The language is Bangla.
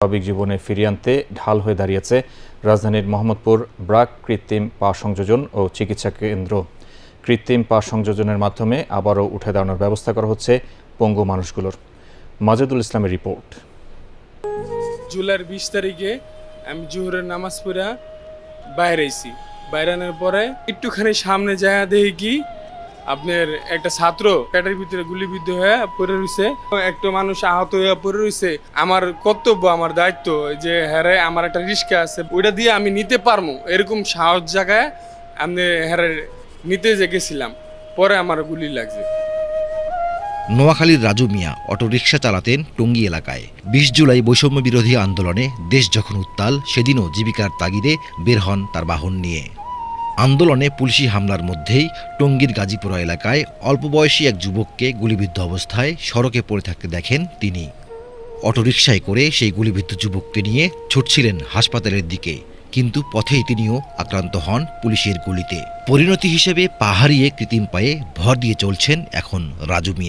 স্বাভাবিক জীবনে ফিরিয়ে আনতে ঢাল হয়ে দাঁড়িয়েছে রাজধানীর মোহাম্মদপুর ব্রাক কৃত্রিম পা সংযোজন ও চিকিৎসা কেন্দ্র। কৃত্রিম পা সংযোজনের মাধ্যমে আবারও উঠে দাঁড়ানোর ব্যবস্থা করা হচ্ছে পঙ্গু মানুষগুলোর। মাজেদুল ইসলামের রিপোর্ট। জুলাইয়ের বিশ তারিখে আমি জোহরের নামাজ পড়া বাইরেছি বাইরানোর পরে একটুখানি সামনে যায় দেখি কি আপনার একটা ছাত্র পেটের ভিতরে গুলিবিদ্ধ হয়ে পড়ে রয়েছে। একটা মানুষ আহত হয়ে পড়ে রয়েছে। আমার কর্তব্য, আমার দায়িত্ব যে হ্যারে আমার একটা রিস্কা আছে, ওইটা দিয়ে আমি নিতে পারব। এরকম সাহস জায়গায় আমি হ্যারে নিতে যে গেছিলাম, পরে আমার গুলি লাগছে। নোয়াখালীর রাজু মিয়া অটোরিকশা চালাতেন টঙ্গী এলাকায়। বিশ জুলাই বৈষম্য বিরোধী আন্দোলনে দেশ যখন উত্তাল, সেদিনও জীবিকার তাগিদে বের হন তার বাহন নিয়ে। আন্দোলনে পুলিশি হামলার মধ্যেই টঙ্গীর গাজীপুরা এলাকায় অল্প বয়সী এক যুবককে গুলিবিদ্ধ অবস্থায় সড়কে পড়ে থাকতে দেখেন তিনি। অটোরিকশায় করে সেই গুলিবিদ্ধ যুবককে নিয়ে ছুটছিলেন হাসপাতালের দিকে, কিন্তু পথেই তিনিও আক্রান্ত হন পুলিশের গুলিতে। পরিণতি হিসেবে পাহাড়িয়ে কৃত্রিম পায়ে ভর দিয়ে চলছেন এখন রাজু মিয়া।